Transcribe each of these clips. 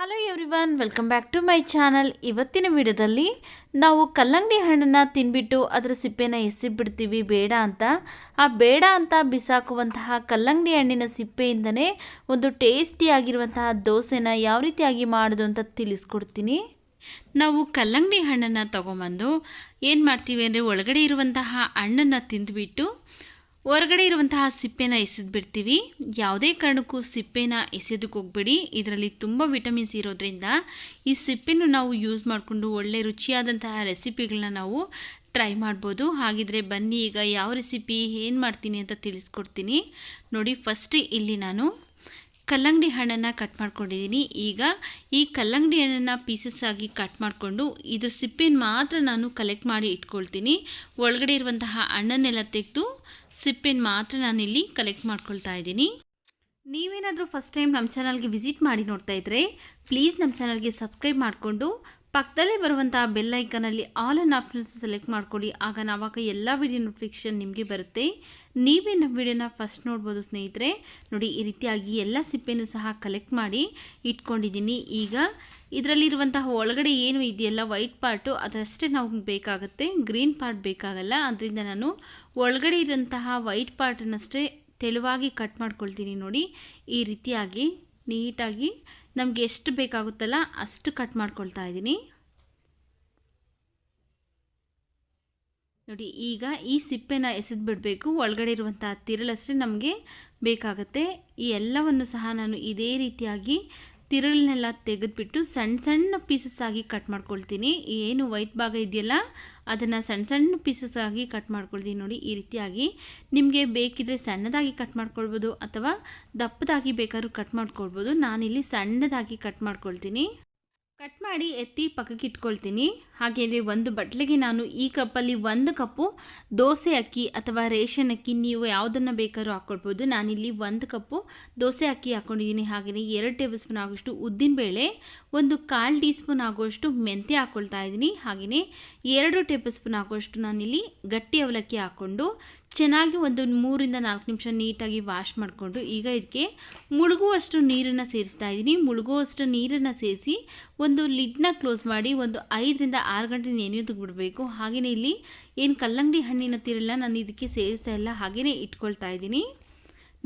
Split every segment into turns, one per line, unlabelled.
Hello everyone welcome back to my channel ಇವತ್ತಿನ ವಿಡಿಯೋದಲ್ಲಿ ನಾವು ಕಲ್ಲಂಗಡಿ ಹಣ್ಣನ್ನು ತಿನ್ಬಿಟ್ಟು ಅದರ ಸಿಪ್ಪೆನ ಎಸಿಬಿಡ್ತೀವಿ ಬೇಡ ಅಂತ. ಆ ಬೇಡ ಅಂತ ಬಿಸಾಕುವಂತಹ ಕಲ್ಲಂಗಡಿ ಹಣ್ಣಿನ ಸಿಪ್ಪೆಯಿಂದನೇ ಒಂದು ಟೇಸ್ಟಿಯಾಗಿರುವಂತಹ ದೋಸೆನ ಯಾವ ರೀತಿಯಾಗಿ ಮಾಡೋದು ಅಂತ ತಿಳಿಸ್ಕೊಡ್ತೀನಿ. ನಾವು ಕಲ್ಲಂಗಡಿ ಹಣ್ಣನ್ನು ತೊಗೊಂಬಂದು ಏನು ಮಾಡ್ತೀವಿ ಅಂದರೆ ಒಳಗಡೆ ಇರುವಂತಹ ಹಣ್ಣನ್ನು ತಿಂದುಬಿಟ್ಟು ಹೊರಗಡೆ ಇರುವಂತಹ ಸಿಪ್ಪೆನ ಎಸೆದ್ಬಿಡ್ತೀವಿ. ಯಾವುದೇ ಕಾರಣಕ್ಕೂ ಸಿಪ್ಪೆನ ಎಸೆದಕ್ಕೆ ಹೋಗ್ಬೇಡಿ. ಇದರಲ್ಲಿ ತುಂಬ ವಿಟಮಿನ್ಸ್ ಇರೋದ್ರಿಂದ ಈ ಸಿಪ್ಪೆನ ನಾವು ಯೂಸ್ ಮಾಡಿಕೊಂಡು ಒಳ್ಳೆ ರುಚಿಯಾದಂತಹ ರೆಸಿಪಿಗಳನ್ನ ನಾವು ಟ್ರೈ ಮಾಡ್ಬೋದು. ಹಾಗಿದ್ರೆ ಬನ್ನಿ, ಈಗ ಯಾವ ರೆಸಿಪಿ, ಏನು ಮಾಡ್ತೀನಿ ಅಂತ ತಿಳಿಸ್ಕೊಡ್ತೀನಿ. ನೋಡಿ ಫಸ್ಟ್ ಇಲ್ಲಿ ನಾನು ಕಲ್ಲಂಗಡಿ ಹಣ್ಣನ್ನು ಕಟ್ ಮಾಡ್ಕೊಂಡಿದ್ದೀನಿ ಈಗ ಈ ಕಲ್ಲಂಗಡಿ ಹಣ್ಣನ್ನು ಪೀಸಸ್ ಆಗಿ ಕಟ್ ಮಾಡಿಕೊಂಡು ಇದ್ರ ಸಿಪ್ಪೆನ ಮಾತ್ರ ನಾನು ಕಲೆಕ್ಟ್ ಮಾಡಿ ಇಟ್ಕೊಳ್ತೀನಿ. ಒಳಗಡೆ ಇರುವಂತಹ ಹಣ್ಣನ್ನೆಲ್ಲ ತೆಗೆದು ಸಿಪ್ಪೆನ ಮಾತ್ರ ನಾನಿಲ್ಲಿ ಕಲೆಕ್ಟ್ ಮಾಡ್ಕೊಳ್ತಾ ಇದ್ದೀನಿ. ನೀವೇನಾದರೂ ಫಸ್ಟ್ ಟೈಮ್ ನಮ್ಮ ಚಾನಲ್ಗೆ ವಿಸಿಟ್ ಮಾಡಿ ನೋಡ್ತಾ ಇದ್ದರೆ ಪ್ಲೀಸ್ ನಮ್ಮ ಚಾನಲ್ಗೆ ಸಬ್ಸ್ಕ್ರೈಬ್ ಮಾಡಿಕೊಂಡು ಪಕ್ಕದಲ್ಲೇ ಬರುವಂತಹ ಬೆಲ್ ಐಕನಲ್ಲಿ ಆಲ್ ಅನ್ ಆಪ್ಷನ್ಸ್ ಸೆಲೆಕ್ಟ್ ಮಾಡ್ಕೊಳ್ಳಿ ಆಗ ನಾವಾಗ ಎಲ್ಲ ವಿಡಿಯೋ ನೋಟಿಫಿಕೇಷನ್ ನಿಮಗೆ ಬರುತ್ತೆ. ನೀವೇ ನಮ್ಮ ವಿಡಿಯೋನ ಫಸ್ಟ್ ನೋಡ್ಬೋದು ಸ್ನೇಹಿತರೆ. ನೋಡಿ, ಈ ರೀತಿಯಾಗಿ ಎಲ್ಲ ಸಿಪ್ಪೆನೂ ಸಹ ಕಲೆಕ್ಟ್ ಮಾಡಿ ಇಟ್ಕೊಂಡಿದ್ದೀನಿ. ಈಗ ಇದರಲ್ಲಿರುವಂತಹ ಒಳಗಡೆ ಏನು ಇದೆಯಲ್ಲ ವೈಟ್ ಪಾರ್ಟು ಅದಷ್ಟೇ ನಾವು ಬೇಕಾಗುತ್ತೆ. ಗ್ರೀನ್ ಪಾರ್ಟ್ ಬೇಕಾಗಲ್ಲ. ಅದರಿಂದ ನಾನು ಒಳಗಡೆ ಇರೋಂತಹ ವೈಟ್ ಪಾರ್ಟನ್ನಷ್ಟೇ ತೆಳುವಾಗಿ ಕಟ್ ಮಾಡ್ಕೊಳ್ತೀನಿ ನೋಡಿ. ಈ ರೀತಿಯಾಗಿ, ನೀಟಾಗಿ ನಮಗೆ ಎಷ್ಟು ಬೇಕಾಗುತ್ತಲ್ಲ ಅಷ್ಟು ಕಟ್ ಮಾಡ್ಕೊಳ್ತಾ ಇದ್ದೀನಿ. ನೋಡಿ, ಈಗ ಈ ಸಿಪ್ಪೆನ ಎಸೆದು ಬಿಡಬೇಕು. ಒಳಗಡೆ ಇರುವಂಥ ತಿರುಳಷ್ಟೇ ನಮಗೆ ಬೇಕಾಗುತ್ತೆ. ಈ ಎಲ್ಲವನ್ನು ಸಹ ನಾನು ಇದೇ ರೀತಿಯಾಗಿ ತಿರುಳನ್ನೆಲ್ಲ ತೆಗೆದುಬಿಟ್ಟು ಸಣ್ಣ ಸಣ್ಣ ಪೀಸಸ್ ಆಗಿ ಕಟ್ ಮಾಡ್ಕೊಳ್ತೀನಿ. ಏನು ವೈಟ್ ಭಾಗ ಇದೆಯಲ್ಲ, ಅದನ್ನು ಸಣ್ಣ ಸಣ್ಣ ಪೀಸಸ್ ಆಗಿ ಕಟ್ ಮಾಡ್ಕೊಳ್ತೀನಿ ನೋಡಿ ಈ ರೀತಿಯಾಗಿ. ನಿಮಗೆ ಬೇಕಿದ್ರೆ ಸಣ್ಣದಾಗಿ ಕಟ್ ಮಾಡ್ಕೊಳ್ಬೋದು ಅಥವಾ ದಪ್ಪದಾಗಿ ಬೇಕಾದ್ರೂ ಕಟ್ ಮಾಡ್ಕೊಳ್ಬೋದು. ನಾನಿಲ್ಲಿ ಸಣ್ಣದಾಗಿ ಕಟ್ ಮಾಡ್ಕೊಳ್ತೀನಿ. ಕಟ್ ಮಾಡಿ ಎತ್ತಿ ಪಕ್ಕಕ್ಕೆ ಇಟ್ಕೊಳ್ತೀನಿ. ಹಾಗೆಯೇ ಒಂದು ಬಟ್ಲಿಗೆ ನಾನು ಈ ಕಪ್ಪಲ್ಲಿ ಒಂದು ಕಪ್ಪು ದೋಸೆ ಅಕ್ಕಿ ಅಥವಾ ರೇಷನ್ ಅಕ್ಕಿ ನೀವು ಯಾವುದನ್ನು ಬೇಕಾದ್ರೂ ಹಾಕ್ಕೊಳ್ಬೋದು. ನಾನಿಲ್ಲಿ ಒಂದು ಕಪ್ಪು ದೋಸೆ ಅಕ್ಕಿ ಹಾಕ್ಕೊಂಡಿದ್ದೀನಿ. ಹಾಗೆಯೇ ಎರಡು ಟೇಬಲ್ ಸ್ಪೂನ್ ಆಗೋಷ್ಟು ಉದ್ದಿನಬೇಳೆ ಒಂದು ಕಾಲು ಟೀ ಸ್ಪೂನ್ ಆಗುವಷ್ಟು ಮೆಂತ್ಯ ಹಾಕ್ಕೊಳ್ತಾ ಇದ್ದೀನಿ. ಹಾಗೆಯೇ ಎರಡು ಟೇಬಲ್ ಸ್ಪೂನ್ ಆಗುವಷ್ಟು ನಾನಿಲ್ಲಿ ಗಟ್ಟಿ ಅವಲಕ್ಕಿ ಹಾಕ್ಕೊಂಡು ಚೆನ್ನಾಗಿ ಒಂದು ಮೂರಿಂದ ನಾಲ್ಕು ನಿಮಿಷ ನೀಟಾಗಿ ವಾಶ್ ಮಾಡಿಕೊಂಡು ಈಗ ಇದಕ್ಕೆ ಮುಳುಗುವಷ್ಟು ನೀರನ್ನು ಸೇರಿಸ್ತಾ ಇದ್ದೀನಿ. ಮುಳುಗುವಷ್ಟು ನೀರನ್ನು ಸೇರಿಸಿ ಒಂದು ಲಿಡ್ನ ಕ್ಲೋಸ್ ಮಾಡಿ ಒಂದು ಐದರಿಂದ ಆರು ಗಂಟೆ ನೆನೆಯೋದಕ್ಕೆ ಬಿಡಬೇಕು ಹಾಗೆಯೇ ಇಲ್ಲಿ ಏನು ಕಲ್ಲಂಗಡಿ ಹಣ್ಣಿನ ತಿರಲ್ಲ ನಾನು ಇದಕ್ಕೆ ಸೇರಿಸ್ತಾ ಇಲ್ಲ. ಹಾಗೆಯೇ ಇಟ್ಕೊಳ್ತಾ ಇದ್ದೀನಿ.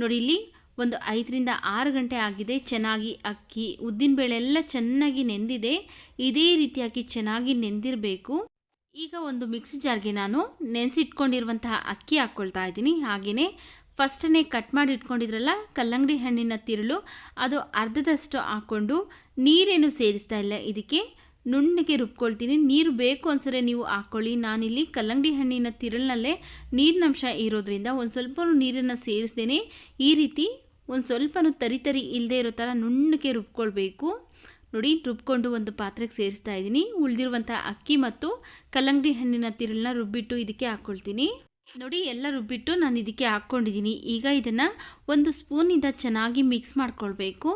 ನೋಡಿ ಇಲ್ಲಿ ಒಂದು ಐದರಿಂದ ಆರು ಗಂಟೆ ಆಗಿದೆ. ಚೆನ್ನಾಗಿ ಅಕ್ಕಿ ಉದ್ದಿನಬೇಳೆ ಎಲ್ಲ ಚೆನ್ನಾಗಿ ನೆಂದಿದೆ. ಇದೇ ರೀತಿಯಾಗಿ ಚೆನ್ನಾಗಿ ನೆಂದಿರಬೇಕು. ಈಗ ಒಂದು ಮಿಕ್ಸಿ ಜಾರ್ಗೆ ನಾನು ನೆನೆಸಿಟ್ಕೊಂಡಿರುವಂತಹ ಅಕ್ಕಿ ಹಾಕ್ಕೊಳ್ತಾ ಇದ್ದೀನಿ. ಹಾಗೆಯೇ ಫಸ್ಟನ್ನೇ ಕಟ್ ಮಾಡಿ ಇಟ್ಕೊಂಡಿದ್ರಲ್ಲ, ಕಲ್ಲಂಗಡಿ ಹಣ್ಣಿನ ತಿರುಳು, ಅದು ಅರ್ಧದಷ್ಟು ಹಾಕ್ಕೊಂಡು ನೀರೇನು ಸೇರಿಸ್ತಾ ಇಲ್ಲ. ಇದಕ್ಕೆ ನುಣ್ಣಗೆ ರುಬ್ಕೊಳ್ತೀನಿ. ನೀರು ಬೇಕು ಅನ್ಸರೆ ನೀವು ಹಾಕ್ಕೊಳ್ಳಿ. ನಾನಿಲ್ಲಿ ಕಲ್ಲಂಗಡಿ ಹಣ್ಣಿನ ತಿರುಳಿನಲ್ಲೇ ನೀರಿನಂಶ ಇರೋದ್ರಿಂದ ಒಂದು ಸ್ವಲ್ಪ ನೀರನ್ನು ಸೇರಿಸ್ದೇನೆ ಈ ರೀತಿ ಒಂದು ಸ್ವಲ್ಪನೂ ತರಿತರಿ ತರಿ ಇಲ್ಲದೆ ಇರೋ ಥರ ನುಣ್ಣಗೆ ರುಬ್ಕೊಳ್ಬೇಕು. ನೋಡಿ, ರುಬ್ಕೊಂಡು ಒಂದು ಪಾತ್ರೆಗೆ ಸೇರಿಸ್ತಾ ಇದ್ದೀನಿ. ಉಳಿದಿರುವಂಥ ಅಕ್ಕಿ ಮತ್ತು ಕಲ್ಲಂಗಡಿ ಹಣ್ಣಿನ ತಿರುಳನ್ನ ರುಬ್ಬಿಟ್ಟು ಇದಕ್ಕೆ ಹಾಕ್ಕೊಳ್ತೀನಿ. ನೋಡಿ, ಎಲ್ಲ ರುಬ್ಬಿಟ್ಟು ನಾನು ಇದಕ್ಕೆ ಹಾಕ್ಕೊಂಡಿದ್ದೀನಿ. ಈಗ ಇದನ್ನು ಒಂದು ಸ್ಪೂನಿಂದ ಚೆನ್ನಾಗಿ ಮಿಕ್ಸ್ ಮಾಡ್ಕೊಳ್ಬೇಕು.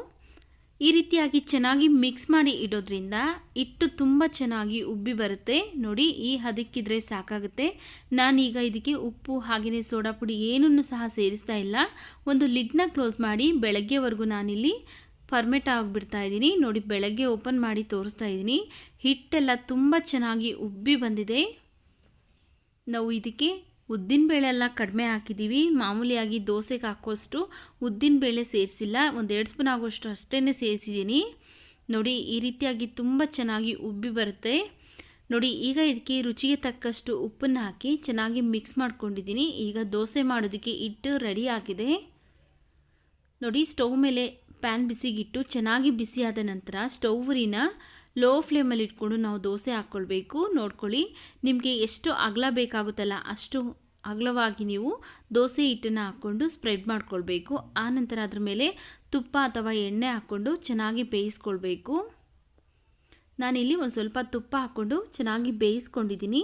ಈ ರೀತಿಯಾಗಿ ಚೆನ್ನಾಗಿ ಮಿಕ್ಸ್ ಮಾಡಿ ಇಡೋದ್ರಿಂದ ಹಿಟ್ಟು ತುಂಬ ಚೆನ್ನಾಗಿ ಉಬ್ಬಿ ಬರುತ್ತೆ. ನೋಡಿ, ಈ ಹದಕ್ಕಿದ್ರೆ ಸಾಕಾಗುತ್ತೆ. ನಾನೀಗ ಇದಕ್ಕೆ ಉಪ್ಪು, ಹಾಗೆಯೇ ಸೋಡಾ ಪುಡಿ ಏನನ್ನು ಸಹ ಸೇರಿಸ್ತಾ ಇಲ್ಲ. ಒಂದು ಲಿಡ್ನ ಕ್ಲೋಸ್ ಮಾಡಿ ಬೆಳಗ್ಗೆವರೆಗೂ ನಾನಿಲ್ಲಿ ಫರ್ಮೆಟ್ ಆಗಿಬಿಡ್ತಾ ಇದ್ದೀನಿ. ನೋಡಿ, ಬೆಳಗ್ಗೆ ಓಪನ್ ಮಾಡಿ ತೋರಿಸ್ತಾ ಇದ್ದೀನಿ. ಹಿಟ್ಟೆಲ್ಲ ತುಂಬ ಚೆನ್ನಾಗಿ ಉಬ್ಬಿ ಬಂದಿದೆ. ನಾವು ಇದಕ್ಕೆ ಉದ್ದಿನಬೇಳೆ ಎಲ್ಲ ಕಡಿಮೆ ಹಾಕಿದ್ದೀವಿ. ಮಾಮೂಲಿಯಾಗಿ ದೋಸೆಗೆ ಹಾಕೋಷ್ಟು ಉದ್ದಿನಬೇಳೆ ಸೇರಿಸಿಲ್ಲ. ಒಂದು ಎರಡು ಸ್ಪೂನ್ ಆಗೋಷ್ಟು ಅಷ್ಟೇ ಸೇರಿಸಿದ್ದೀನಿ. ನೋಡಿ, ಈ ರೀತಿಯಾಗಿ ತುಂಬ ಚೆನ್ನಾಗಿ ಉಬ್ಬಿ ಬರುತ್ತೆ. ನೋಡಿ, ಈಗ ಇದಕ್ಕೆ ರುಚಿಗೆ ತಕ್ಕಷ್ಟು ಉಪ್ಪನ್ನು ಹಾಕಿ ಚೆನ್ನಾಗಿ ಮಿಕ್ಸ್ ಮಾಡ್ಕೊಂಡಿದ್ದೀನಿ. ಈಗ ದೋಸೆ ಮಾಡೋದಕ್ಕೆ ಹಿಟ್ಟು ರೆಡಿ ಆಗಿದೆ. ನೋಡಿ, ಸ್ಟವ್ ಮೇಲೆ ಪ್ಯಾನ್ ಬಿಸಿಗಿಟ್ಟು ಚೆನ್ನಾಗಿ ಬಿಸಿಯಾದ ನಂತರ ಸ್ಟೌವ್ರಿನ ಲೋ ಫ್ಲೇಮಲ್ಲಿ ಇಟ್ಕೊಂಡು ನಾವು ದೋಸೆ ಹಾಕ್ಕೊಳ್ಬೇಕು. ನೋಡ್ಕೊಳ್ಳಿ, ನಿಮಗೆ ಎಷ್ಟು ಅಗಲ ಬೇಕಾಗುತ್ತಲ್ಲ ಅಷ್ಟು ಅಗಲವಾಗಿ ನೀವು ದೋಸೆ ಹಿಟ್ಟನ್ನು ಹಾಕ್ಕೊಂಡು ಸ್ಪ್ರೆಡ್ ಮಾಡ್ಕೊಳ್ಬೇಕು. ಆನಂತರ ಅದ್ರ ಮೇಲೆ ತುಪ್ಪ ಅಥವಾ ಎಣ್ಣೆ ಹಾಕ್ಕೊಂಡು ಚೆನ್ನಾಗಿ ಬೇಯಿಸ್ಕೊಳ್ಬೇಕು. ನಾನಿಲ್ಲಿ ಒಂದು ಸ್ವಲ್ಪ ತುಪ್ಪ ಹಾಕ್ಕೊಂಡು ಚೆನ್ನಾಗಿ ಬೇಯಿಸ್ಕೊಂಡಿದ್ದೀನಿ.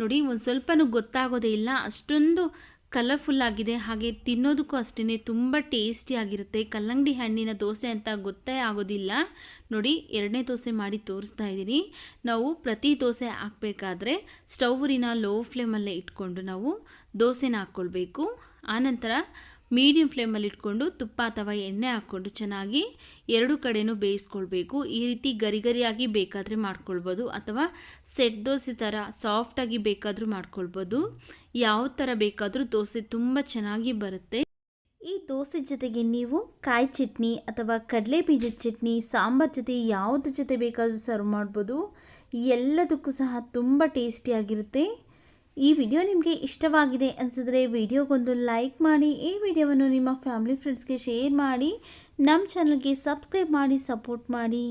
ನೋಡಿ, ಒಂದು ಸ್ವಲ್ಪನೂ ಗೊತ್ತಾಗೋದೇ ಇಲ್ಲ. ಅಷ್ಟೊಂದು ಕಲರ್ಫುಲ್ ಆಗಿದೆ, ಹಾಗೆ ತಿನ್ನೋದಕ್ಕೂ ಅಷ್ಟೇ ತುಂಬ ಟೇಸ್ಟಿಯಾಗಿರುತ್ತೆ ಕಲ್ಲಂಗಡಿ ಹಣ್ಣಿನ ದೋಸೆ ಅಂತ ಗೊತ್ತೇ ಆಗೋದಿಲ್ಲ. ನೋಡಿ, ಎರಡನೇ ದೋಸೆ ಮಾಡಿ ತೋರಿಸ್ತಾ ಇದ್ದೀನಿ. ನಾವು ಪ್ರತಿ ದೋಸೆ ಹಾಕಬೇಕಾದ್ರೆ ಸ್ಟೌವಿನ ಲೋ ಫ್ಲೇಮಲ್ಲೇ ಇಟ್ಕೊಂಡು ನಾವು ದೋಸೆನ ಹಾಕ್ಕೊಳ್ಬೇಕು. ಆನಂತರ ಮೀಡಿಯಮ್ ಫ್ಲೇಮಲ್ಲಿ ಇಟ್ಕೊಂಡು ತುಪ್ಪ ಅಥವಾ ಎಣ್ಣೆ ಹಾಕ್ಕೊಂಡು ಚೆನ್ನಾಗಿ ಎರಡು ಕಡೆನೂ ಬೇಯಿಸ್ಕೊಳ್ಬೇಕು. ಈ ರೀತಿ ಗರಿ ಗರಿಯಾಗಿ ಬೇಕಾದರೆ ಮಾಡ್ಕೊಳ್ಬೋದು. ಅಥವಾ ಸೆಟ್ ದೋಸೆ ಥರ ಸಾಫ್ಟಾಗಿ ಬೇಕಾದರೂ ಮಾಡ್ಕೊಳ್ಬೋದು. ಯಾವ ಥರ ಬೇಕಾದರೂ ದೋಸೆ ತುಂಬ ಚೆನ್ನಾಗಿ ಬರುತ್ತೆ.
ಈ ದೋಸೆ ಜೊತೆಗೆ ನೀವು ಕಾಯಿ ಚಟ್ನಿ ಅಥವಾ ಕಡಲೆ ಬೀಜದ ಚಟ್ನಿ, ಸಾಂಬಾರ್ ಜೊತೆ ಯಾವುದ್ರ ಜೊತೆ ಬೇಕಾದರೂ ಸರ್ವ್ ಮಾಡ್ಬೋದು. ಎಲ್ಲದಕ್ಕೂ ಸಹ ತುಂಬ ಟೇಸ್ಟಿಯಾಗಿರುತ್ತೆ ಈ ವಿಡಿಯೋ ನಿಮಗೆ ಇಷ್ಟವಾಗಿದೆ ಅನಿಸಿದ್ರೆ ವಿಡಿಯೋಗೊಂದು ಲೈಕ್ ಮಾಡಿ, ಈ ವಿಡಿಯೋವನ್ನು ನಿಮ್ಮ ಫ್ಯಾಮಿಲಿ ಫ್ರೆಂಡ್ಸ್ಗೆ ಶೇರ್ ಮಾಡಿ, ನಮ್ಮ ಚಾನಲ್ಗೆ ಸಬ್ಸ್ಕ್ರೈಬ್ ಮಾಡಿ, ಸಪೋರ್ಟ್ ಮಾಡಿ.